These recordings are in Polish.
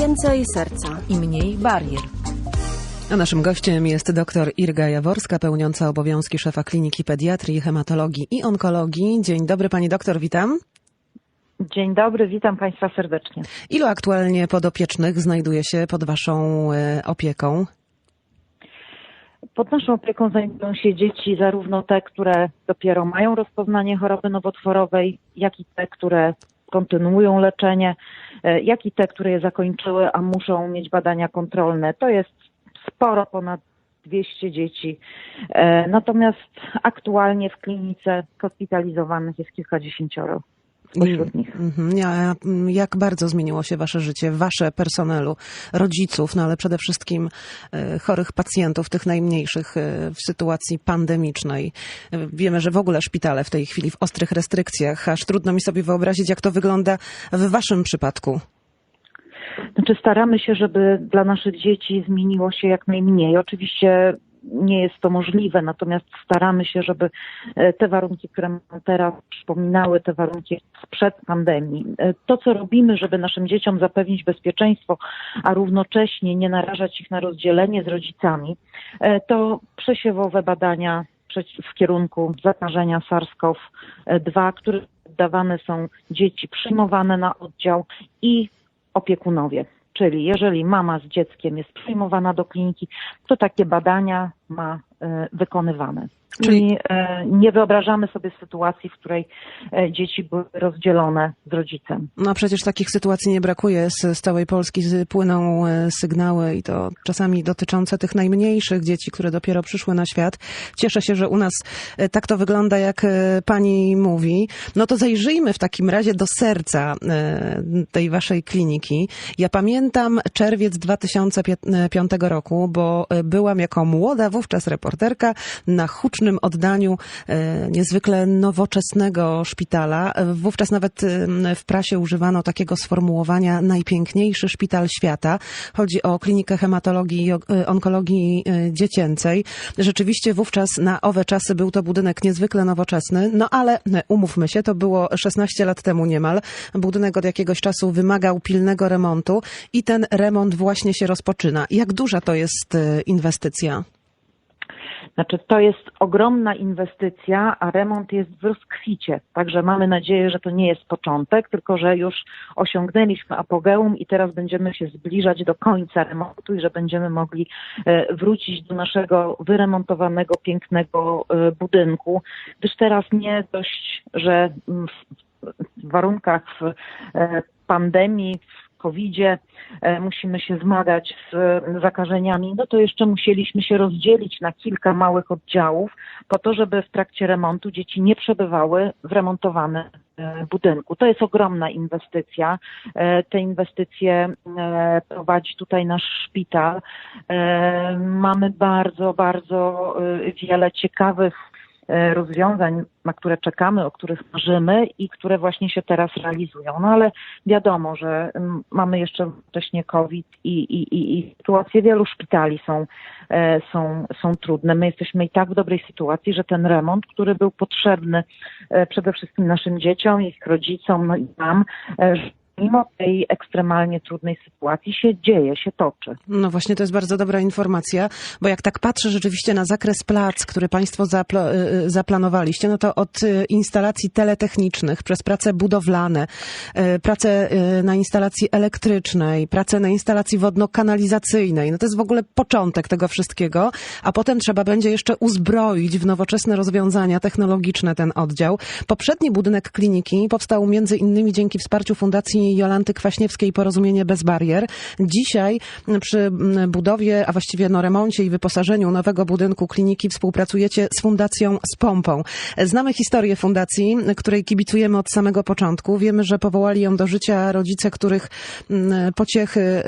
Więcej serca. i mniej barier. A naszym gościem jest dr Irga Jaworska, pełniąca obowiązki szefa Kliniki Pediatrii, Hematologii i Onkologii. Dzień dobry pani doktor, witam. Dzień dobry, witam Państwa serdecznie. Ilu aktualnie podopiecznych znajduje się pod waszą e, opieką? Pod naszą opieką znajdują się dzieci, zarówno te, które dopiero mają rozpoznanie choroby nowotworowej, jak i te, które kontynuują leczenie, e, jak i te, które je zakończyły, a muszą mieć badania kontrolne. To jest sporo, ponad 200 dzieci. E, Natomiast aktualnie w klinice hospitalizowanych jest kilkadziesięcioro spośród nich. Mhm. Ja- Jak bardzo zmieniło się wasze życie, wasze personelu, rodziców, no ale przede wszystkim e, chorych pacjentów, tych najmniejszych e, w sytuacji pandemicznej. E, Wiemy, że w ogóle szpitale w tej chwili w ostrych restrykcjach, aż trudno mi sobie wyobrazić, jak to wygląda w waszym przypadku. Znaczy staramy się, żeby dla naszych dzieci zmieniło się jak najmniej. Oczywiście nie jest to możliwe, natomiast staramy się, żeby e, te warunki, które teraz, przypominały te warunki sprzed pandemii. E, To, co robimy, żeby naszym dzieciom zapewnić bezpieczeństwo, a równocześnie nie narażać ich na rozdzielenie z rodzicami, e, to przesiewowe badania w kierunku zakażenia SARS-CoV-2, które dawane są dzieci przyjmowane na oddział i opiekunowie. Czyli jeżeli mama z dzieckiem jest przyjmowana do kliniki, to takie badania ma e, wykonywane. Czyli- e, nie wyobrażamy sobie sytuacji, w której e, dzieci były rozdzielone z rodzicem. No przecież takich sytuacji nie brakuje. Z, z całej Polski płyną e, sygnały i to czasami dotyczące tych najmniejszych dzieci, które dopiero przyszły na świat. Cieszę się, że u nas tak to wygląda, jak pani mówi. No to zajrzyjmy w takim razie do serca tej waszej kliniki. Ja pamiętam czerwiec 2005 roku, bo byłam jako młoda wówczas reporterka na hucznym oddaniu e, niezwykle nowoczesnego szpitala. Wówczas nawet e, w prasie używano takiego sformułowania najpiękniejszy szpital świata. Chodzi o klinikę hematologii i e, onkologii dziecięcej. Rzeczywiście wówczas na owe czasy był to budynek niezwykle nowoczesny, no ale umówmy się, to było 16 lat temu niemal. Budynek od jakiegoś czasu wymagał pilnego remontu i ten remont właśnie się rozpoczyna. Jak duża to jest inwestycja? Znaczy, to jest ogromna inwestycja, a remont jest w rozkwicie. Także mamy nadzieję, że to nie jest początek, tylko że już osiągnęliśmy apogeum i teraz będziemy się zbliżać do końca remontu i że będziemy mogli e, wrócić do naszego wyremontowanego, pięknego e, budynku. Gdyż teraz nie dość, że mm, w- warunkach e, pandemii, COVID-zie e, musimy się zmagać z e, zakażeniami, no to jeszcze musieliśmy się rozdzielić na kilka małych oddziałów po to, żeby w trakcie remontu dzieci nie przebywały w remontowanym e, budynku. To jest ogromna inwestycja. Te inwestycje prowadzi tutaj nasz szpital. Mamy bardzo, bardzo wiele ciekawych rozwiązań, na które czekamy, o których marzymy i które właśnie się teraz realizują. No ale wiadomo, że mamy jeszcze wcześniej COVID i, i, i, i sytuacje wielu szpitali są, e, są, są trudne. My jesteśmy i tak w dobrej sytuacji, że ten remont, który był potrzebny e, przede wszystkim naszym dzieciom, ich rodzicom, no i nam, e, mimo tej ekstremalnie trudnej sytuacji się dzieje, się toczy. No właśnie, to jest bardzo dobra informacja, bo jak tak patrzę rzeczywiście na zakres plac, który Państwo zaplo- y, zaplanowaliście, no to od y, instalacji teletechnicznych, przez prace budowlane, y, prace y, na instalacji elektrycznej, prace na instalacji wodno-kanalizacyjnej, no to jest w ogóle początek tego wszystkiego, a potem trzeba będzie jeszcze uzbroić w nowoczesne rozwiązania technologiczne ten oddział. Poprzedni budynek kliniki powstał między innymi dzięki wsparciu Fundacji Jolanty Kwaśniewskiej Porozumienie Bez Barier. Dzisiaj przy budowie, a właściwie no remoncie i wyposażeniu nowego budynku kliniki współpracujecie z Fundacją z Pompą. Znamy historię fundacji, której kibicujemy od samego początku. Wiemy, że powołali ją do życia rodzice, których mm, pociechy y,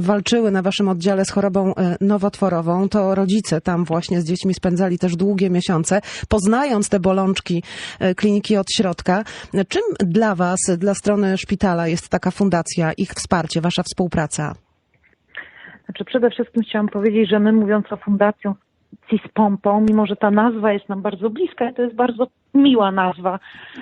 walczyły na waszym oddziale z chorobą y, nowotworową. To rodzice tam właśnie z dziećmi spędzali też długie miesiące, poznając te bolączki y, kliniki od środka. Czym dla was, dla strony szpitala jest taka fundacja, ich wsparcie, wasza współpraca? Znaczy przede wszystkim chciałam powiedzieć, że my mówiąc o Fundacją z pompą, mimo że ta nazwa jest nam bardzo bliska, to jest bardzo miła nazwa.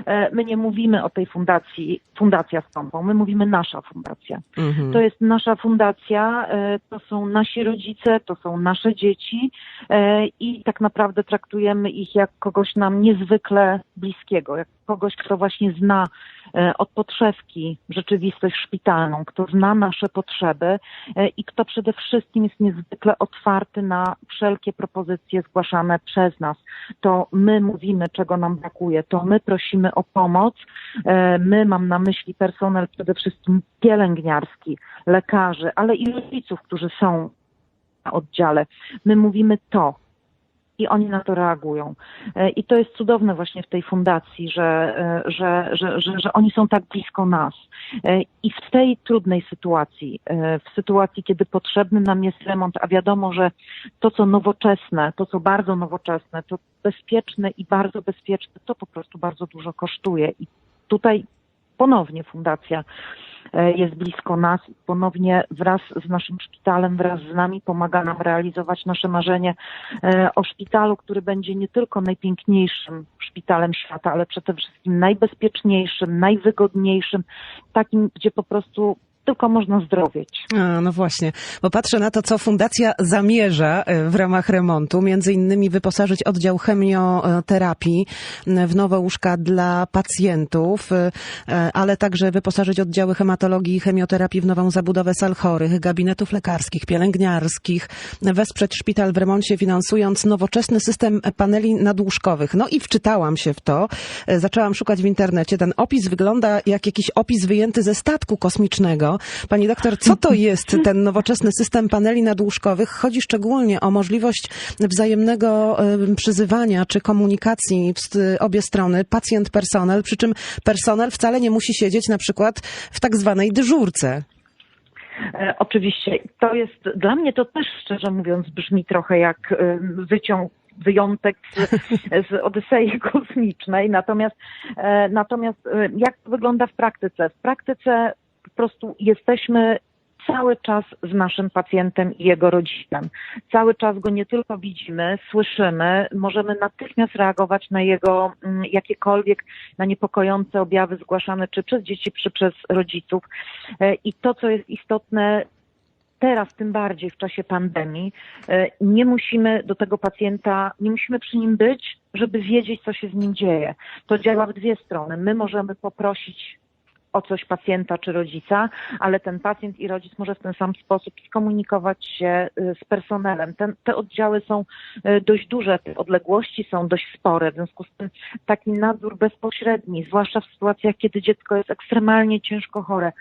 E, My nie mówimy o tej fundacji, Fundacja z pompą, my mówimy nasza fundacja. Mhm. To jest nasza fundacja, e, to są nasi rodzice, to są nasze dzieci e, i tak naprawdę traktujemy ich jak kogoś nam niezwykle bliskiego, jak kogoś, kto właśnie zna e, od podszewki rzeczywistość szpitalną, kto zna nasze potrzeby e, i kto przede wszystkim jest niezwykle otwarty na wszelkie propozycje zgłaszane przez nas. To my mówimy, czego nam brakuje, to my prosimy o pomoc. E, My, mam na myśli personel przede wszystkim pielęgniarski, lekarzy, ale i rodziców, którzy są na oddziale. My mówimy to, i oni na to reagują. E, I to jest cudowne właśnie w tej fundacji, że, e, że, że, że, że oni są tak blisko nas. E, I w tej trudnej sytuacji, w sytuacji, kiedy potrzebny nam jest remont, a wiadomo, że to, co nowoczesne, to, co bardzo nowoczesne, to bezpieczne i bardzo bezpieczne, to po prostu bardzo dużo kosztuje. I tutaj ponownie fundacja jest blisko nas, ponownie wraz z naszym szpitalem, wraz z nami pomaga nam realizować nasze marzenie e, o szpitalu, który będzie nie tylko najpiękniejszym szpitalem świata, ale przede wszystkim najbezpieczniejszym, najwygodniejszym, takim, gdzie po prostu tylko można zdrowieć. A, no właśnie, bo patrzę na to, co fundacja zamierza e, w ramach remontu, między innymi wyposażyć oddział chemioterapii w nowe łóżka dla pacjentów, e, ale także wyposażyć oddziały hematologii i chemioterapii w nową zabudowę sal chorych, gabinetów lekarskich, pielęgniarskich, wesprzeć szpital w remoncie, finansując nowoczesny system paneli nadłóżkowych. No i wczytałam się w to, e, zaczęłam szukać w internecie. Ten opis wygląda jak jakiś opis wyjęty ze statku kosmicznego. Pani doktor, co to jest ten nowoczesny system paneli nadłóżkowych? Chodzi szczególnie o możliwość wzajemnego em, przyzywania czy komunikacji w obie strony, pacjent-personel, przy czym personel wcale nie musi siedzieć na przykład w tak zwanej dyżurce. E, Oczywiście to jest, dla mnie to też szczerze mówiąc brzmi trochę jak wyciąg wyjątek z, z Odysei Kosmicznej. Natomiast, e, natomiast e, jak to wygląda w praktyce? W praktyce prostu jesteśmy cały czas z naszym pacjentem i jego rodzicem. Cały czas go nie tylko widzimy, słyszymy, możemy natychmiast reagować na jego mm, jakiekolwiek na niepokojące objawy zgłaszane czy przez dzieci, czy przez rodziców. E, I to, co jest istotne, teraz tym bardziej w czasie pandemii, e, nie musimy do tego pacjenta, nie musimy przy nim być, żeby wiedzieć, co się z nim dzieje. To działa w dwie strony. My możemy poprosić o coś pacjenta czy rodzica, ale ten pacjent i rodzic może w ten sam sposób skomunikować się y, z personelem. Ten, te oddziały są y, dość duże, te odległości są dość spore, w związku z tym taki nadzór bezpośredni, zwłaszcza w sytuacjach, kiedy dziecko jest ekstremalnie ciężko chore,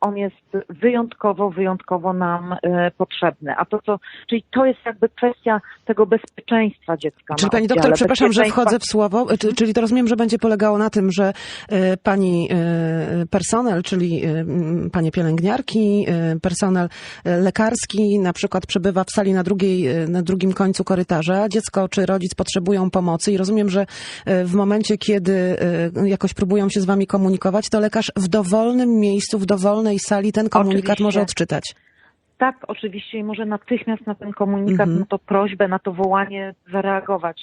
on jest wyjątkowo, wyjątkowo nam e, potrzebny. A to co, czyli to jest jakby kwestia tego bezpieczeństwa dziecka. Czyli pani doktor, przepraszam, że wchodzę w słowo, czy- czyli to rozumiem, że będzie polegało na tym, że e, pani e, personel, czyli e, panie pielęgniarki, e, personel e, lekarski na przykład przebywa w sali na, drugiej, e, na drugim końcu korytarza, dziecko czy rodzic potrzebują pomocy i rozumiem, że e, w momencie, kiedy e, jakoś próbują się z wami komunikować, to lekarz w dowolnym miejscu, w dowolnej sali ten komunikat Oczywiście. może odczytać. Tak, oczywiście i może natychmiast na ten komunikat, Mhm. na to prośbę, na to wołanie zareagować.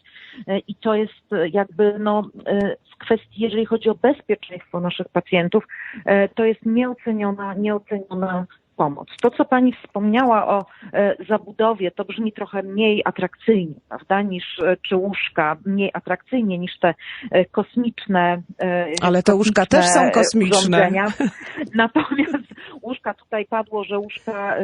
E, I to jest e, jakby no, e, w kwestii, jeżeli chodzi o bezpieczeństwo naszych pacjentów, e, to jest nieoceniona, nieoceniona pomoc. To, co Pani wspomniała o e, zabudowie, to brzmi trochę mniej atrakcyjnie, prawda, niż e, czy łóżka, mniej atrakcyjnie niż te e, kosmiczne. Ale te łóżka też są kosmiczne. urządzenia. Natomiast łóżka, tutaj padło, że łóżka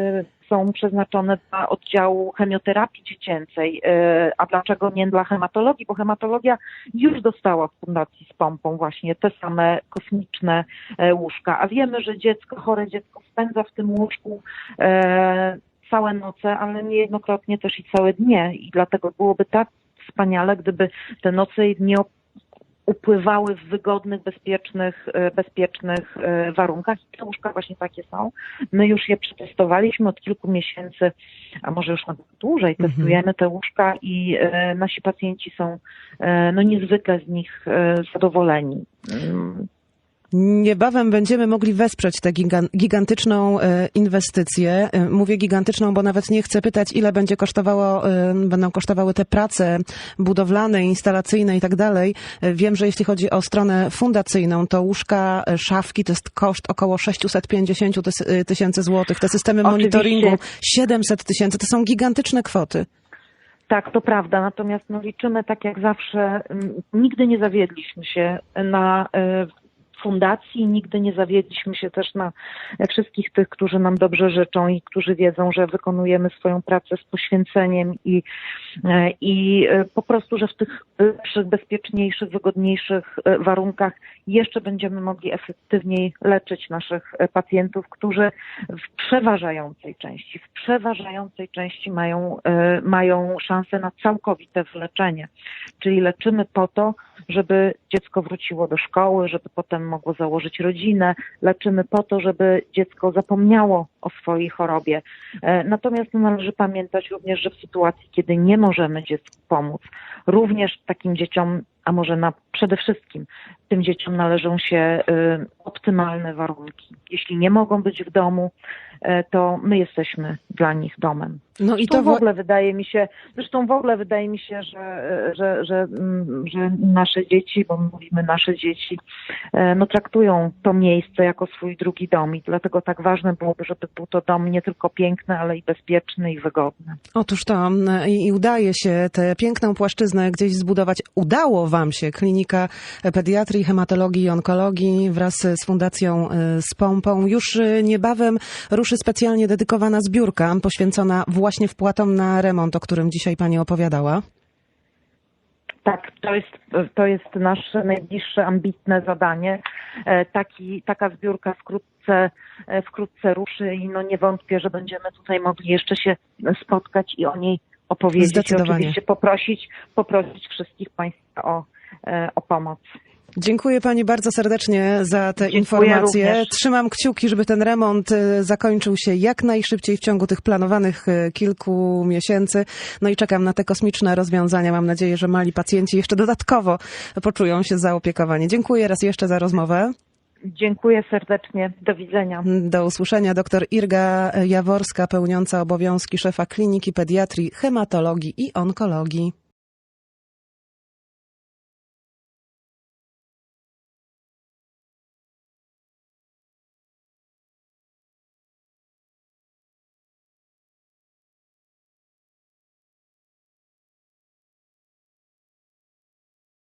są przeznaczone dla oddziału chemioterapii dziecięcej. Y, A dlaczego nie dla hematologii? Bo hematologia już dostała w fundacji z pompą właśnie te same kosmiczne e, łóżka. A wiemy, że dziecko, chore dziecko spędza w tym łóżku e, całe noce, ale niejednokrotnie też i całe dnie. I dlatego byłoby tak wspaniale, gdyby te noce i dni upływały w wygodnych, bezpiecznych, e, bezpiecznych e, warunkach. I te łóżka właśnie takie są. My już je przetestowaliśmy od kilku miesięcy, a może już nawet dłużej Mhm. testujemy te łóżka i e, nasi pacjenci są no niezwykle z nich zadowoleni. Niebawem będziemy mogli wesprzeć tę gigan- gigantyczną e, inwestycję. E, Mówię gigantyczną, bo nawet nie chcę pytać, ile będzie kosztowało, e, będą kosztowały te prace budowlane, instalacyjne i tak dalej. Wiem, że jeśli chodzi o stronę fundacyjną, to łóżka, szafki to jest koszt około 650 tys- e, tysięcy złotych. Te systemy Oczywiście. monitoringu 700 tysięcy. To są gigantyczne kwoty. Tak, to prawda. Natomiast no, liczymy tak jak zawsze. Nigdy nie zawiedliśmy się na fundacji, nigdy nie zawiedliśmy się też na wszystkich tych, którzy nam dobrze życzą i którzy wiedzą, że wykonujemy swoją pracę z poświęceniem i, e, i e, po prostu, że w tych lepszych, bezpieczniejszych, wygodniejszych e, warunkach jeszcze będziemy mogli efektywniej leczyć naszych pacjentów, którzy w przeważającej części, w przeważającej części mają, mają szansę na całkowite wyleczenie. Czyli leczymy po to, żeby dziecko wróciło do szkoły, żeby potem mogło założyć rodzinę. Leczymy po to, żeby dziecko zapomniało o swojej chorobie. E, Natomiast należy pamiętać również, że w sytuacji, kiedy nie możemy dziecku pomóc, również takim dzieciom, a może na, przede wszystkim tym dzieciom należą się y, optymalne warunki. Jeśli nie mogą być w domu, e, to my jesteśmy dla nich domem. No i to w ogóle wydaje mi się, zresztą w ogóle wydaje mi się, że, że, że, mm, że nasze dzieci, bo my mówimy nasze dzieci, e, no traktują to miejsce jako swój drugi dom i dlatego tak ważne byłoby, żeby był to dom nie tylko piękny, ale i bezpieczny i wygodny. Otóż to m, i, i udaje się tę piękną płaszczyznę gdzieś zbudować. Udało Wam się klinika pediatrii, hematologii i onkologii wraz z Fundacją y, z Pompą. Już y, niebawem ruszy specjalnie dedykowana zbiórka poświęcona właśnie wpłatom na remont, o którym dzisiaj Pani opowiadała. Tak, to jest, to jest nasze najbliższe ambitne zadanie. E, Taki, taka zbiórka wkrótce, e, wkrótce ruszy i no nie wątpię, że będziemy tutaj mogli jeszcze się spotkać i o niej opowiedzieć. Oczywiście poprosić, poprosić wszystkich Państwa o, e, o pomoc. Dziękuję Pani bardzo serdecznie za te Dziękuję informacje. również. Trzymam kciuki, żeby ten remont y, zakończył się jak najszybciej w ciągu tych planowanych y, kilku miesięcy. No i czekam na te kosmiczne rozwiązania. Mam nadzieję, że mali pacjenci jeszcze dodatkowo poczują się zaopiekowani. Dziękuję raz jeszcze za rozmowę. Dziękuję serdecznie. Do widzenia. Do usłyszenia dr Irga Jaworska, pełniąca obowiązki szefa Kliniki Pediatrii, Hematologii i Onkologii.